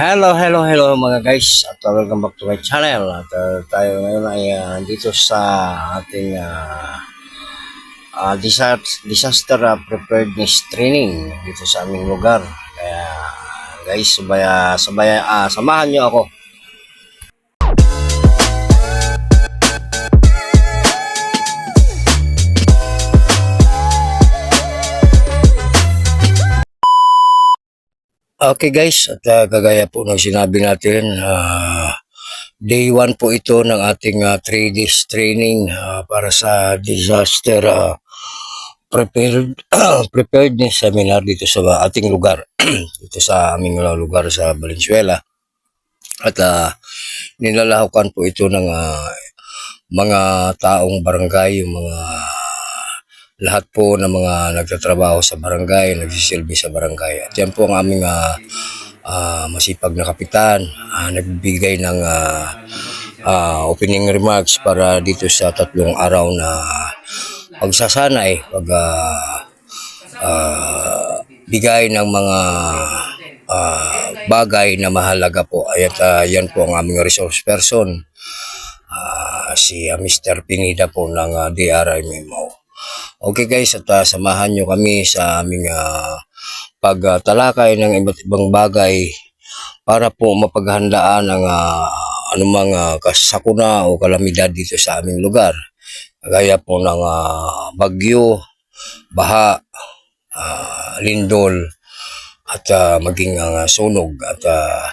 Hello, hello, hello mga guys. At uh, welcome back to my channel. At uh, tayo ngayon ay uh, dito sa ating uh, uh, disaster, uh, preparedness training dito sa aming lugar. Kaya guys sabaya, sabaya, ah, samahan nyo ako Okay guys, at uh, kagaya po ng sinabi natin, ah, day 1 po ito ng ating 3 days training ah, para sa disaster ah, prepared, preparedness seminar dito sa ating lugar, dito sa aming uh, lugar sa Valenzuela. At uh, nilalahukan po ito ng ah, mga taong barangay, yung mga lahat po ng mga nagtatrabaho sa barangay, nagsisilbi sa barangay. At yan po ang aming ah, ah, masipag na kapitan, ah, nagbibigay ng ah, ah, opening remarks para dito sa tatlong araw na pagsasanay, pag ah, ah, bigay ng mga ah, bagay na mahalaga po. At ah, yan po ang aming resource person, ah, si ah, Mr. Pinida po ng ah, DRIMMO. Okay guys, at ah, samahan nyo kami sa aming uh, pagtalakay ng iba't ibang bagay para po mapaghandaan ang uh, anumang uh, kasakuna o kalamidad dito sa aming lugar. Gaya po ng ah, bagyo, baha, ah, lindol, at ah, maging ang sunog. At uh,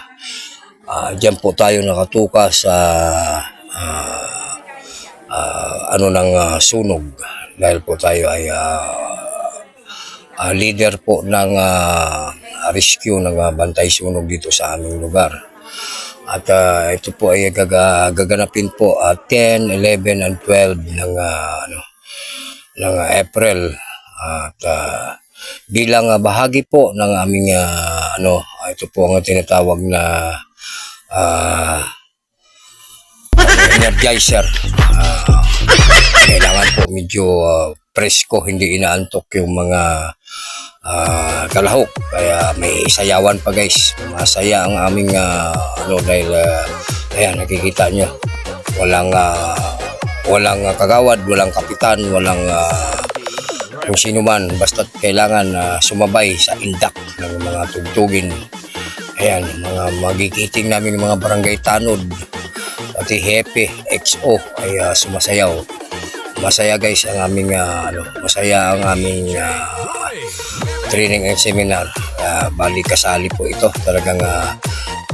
dyan po tayo nakatuka sa ah, ah, ano ng ah, sunog dahil po tayo ay ah, ah, leader po ng ah, rescue ng ah, bantay sunog dito sa aming lugar. At ah, ito po ay gaga, gaganapin po at 10, 11, and 12 ng ah, ano ng April at ah, bilang ah, bahagi po ng aming ah, ano ito po ang tinatawag na ah, energizer. Ah, kailangan po medyo ah, presko, hindi inaantok yung mga ah, kalahok. Kaya may sayawan pa guys. Masaya ang aming ah, ano dahil ah, ayan nakikita nyo. Walang ah, walang ah, kagawad, walang kapitan, walang ah, kung sino man basta kailangan ah, sumabay sa indak ng mga tugtugin. Ayan, mga magigiting namin mga barangay tanod pati Hepe XO ay ah, sumasayaw. Masaya guys ang aming ah, ano, masaya ang aming ah, training and seminar. Uh, bali kasali po ito talagang ah,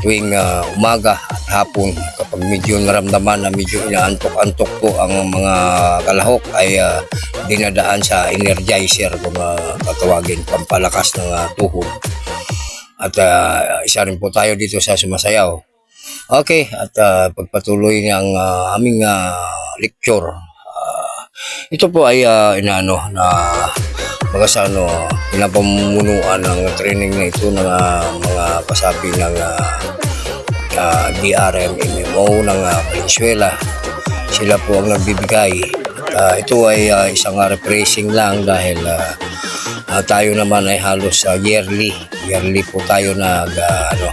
tuwing ah, umaga at hapon kapag medyo naramdaman na medyo inaantok-antok po ang mga kalahok ay ah, dinadaan sa energizer kung uh, tatawagin pampalakas ng ah, tuhod. At ah, isa rin po tayo dito sa sumasayaw. Okay, at ah, pagpatuloy ng ah, aming ah, lecture. ah, ito po ay ah, inaano na mga sa ano, pinapamunuan ng training na ito ng ah, mga kasapi ng uh, uh, DRM MMO ng uh, Valenzuela. Sila po ang nagbibigay. Ah, ito ay ah, isang uh, refreshing lang dahil ah, ah, tayo naman ay halos ah, yearly. Yearly po tayo nag ah, ano,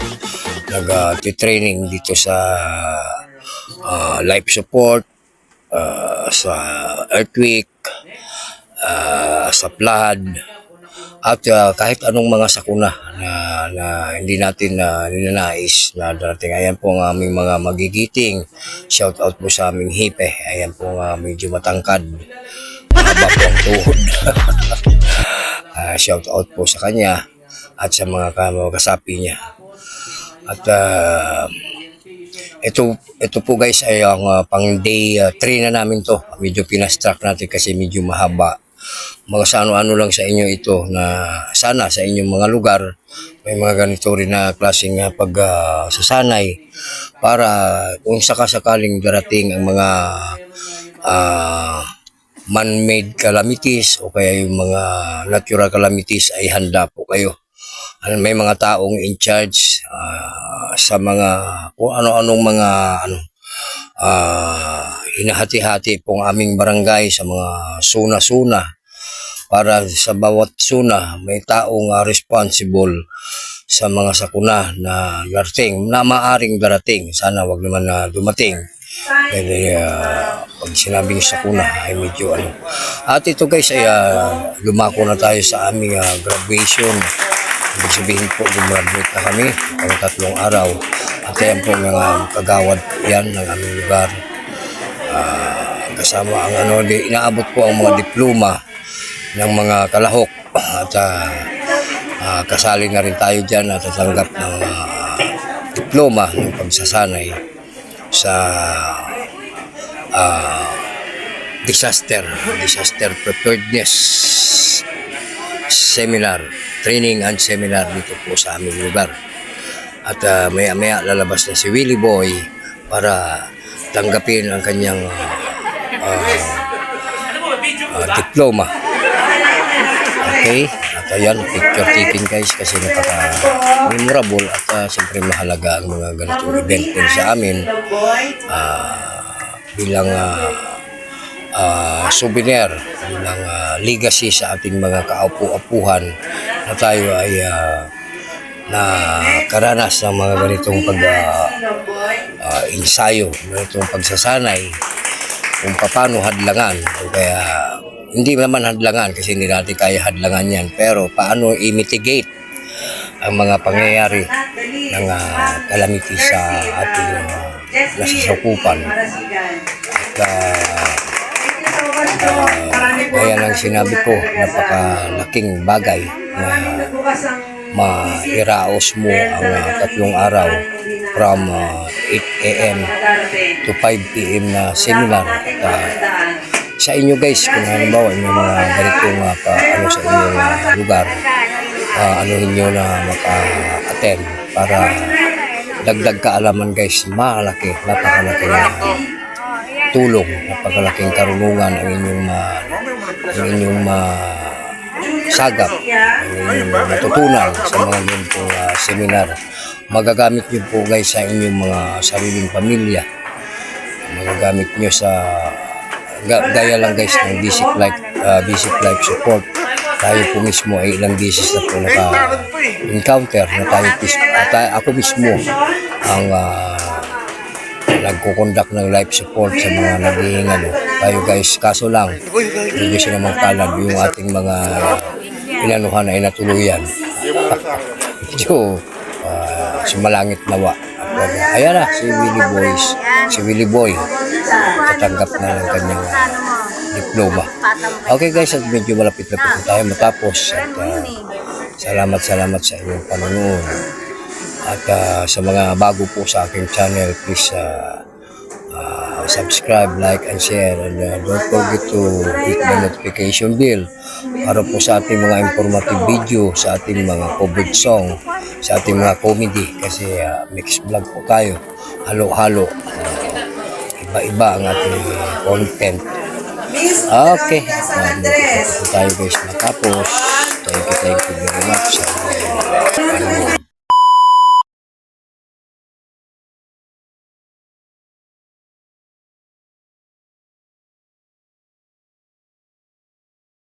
nag ah, training dito sa ah, life support, ah, sa earthquake, ah, sa flood, at ah, kahit anong mga sakuna na, na hindi natin na ninanais na darating. Ayan po ang aming mga magigiting. Shout out po sa aming hipe. Ayan po nga medyo matangkad. Mahaba po ang tuhod. Ah, shout out po sa kanya at sa mga ka- kasapi niya. At ah, ito ito po guys ay ang ah, pang day 3 na namin to. Medyo pinastrack natin kasi medyo mahaba. Mga ano-ano lang sa inyo ito na sana sa inyong mga lugar may mga ganito rin na klaseng uh, pagsasanay para kung sakasakaling darating ang mga ah, man-made calamities o kaya yung mga natural calamities ay handa po kayo. Ano, may mga taong in charge ah, sa mga kung ano-anong mga ano ah hinahati-hati pong aming barangay sa mga suna-suna para sa bawat suna may taong ah, responsible sa mga sakuna na darating, na maaring darating. Sana wag naman na dumating. Dahil ah, pag sinabing sakuna ay medyo ano. At ito guys ay ah, lumako na tayo sa aming ah, graduation. Ibig sabihin po, gumraduate na kami ang tatlong araw. At yan po mga kagawad yan ng aming lugar. Ah, kasama ang ano, di, inaabot po ang mga diploma ng mga kalahok. At ah, ah, kasali na rin tayo dyan at tatanggap ng ah, diploma ng pagsasanay sa ah, disaster, disaster preparedness seminar, training and seminar dito po sa aming lugar. At ah, maya-maya lalabas na si Willie Boy para tanggapin ang kanyang ah, ah, diploma. Okay? At ayan, picture taking guys kasi napaka-memorable at ah, siyempre mahalaga ang mga ganitong event din sa amin ah, bilang ah, ah, souvenir, bilang ah, legacy sa ating mga kaupo-apuhan na tayo ay ah, na karanas ng mga ganitong pag ah, ah, ensayo, ganitong pagsasanay kung paano hadlangan. O kaya hindi naman hadlangan kasi hindi natin kaya hadlangan yan. Pero paano i-mitigate ang mga pangyayari ng ah, calamity sa ating uh, nasasakupan at ah, gaya ng sinabi ko napakalaking bagay na mairaos mo ang ah, tatlong araw from ah, 8 a.m. to 5 p.m. na seminar at ah, sa inyo guys kung halimbawa yung mga ganitong uh, pa, ano sa inyong ah, lugar uh, ano ninyo na maka-attend para dagdag kaalaman guys malaki napakalaki na tulong napakalaking karunungan ang inyong ma, ang inyong ma, sagap. Ang inyong matutunan sa mga ganitong ah, seminar. Magagamit nyo po guys sa inyong mga sariling pamilya. Magagamit nyo sa ga- gaya lang guys ng basic life ah, basic life support. Tayo po mismo ay ilang beses na po naka encounter na tayo tayo- ako mismo ang ah, nagkukondak ng life support sa mga naghihingalo tayo guys kaso lang hindi siya naman palad yung ating mga inanuhan na inatuluyan medyo ah, sumalangit nawa. At, ah, ayan na si Willie Boys si Willie Boy. Tatanggap na ng kanyang ah, diploma. Okay guys at medyo malapit-lapit na tayo matapos. At ah, salamat salamat sa inyong panonood. At ah, sa mga bago po sa aking channel please ah, ah, subscribe, like, and share. And uh, don't forget to hit the notification bell para po sa ating mga informative video, sa ating mga covered song, sa ating mga comedy. Kasi uh, mixed vlog po tayo. Halo-halo. Iba-iba ang ating content. Okay. Dito tayo guys matapos. Thank you, thank you very much. Uh,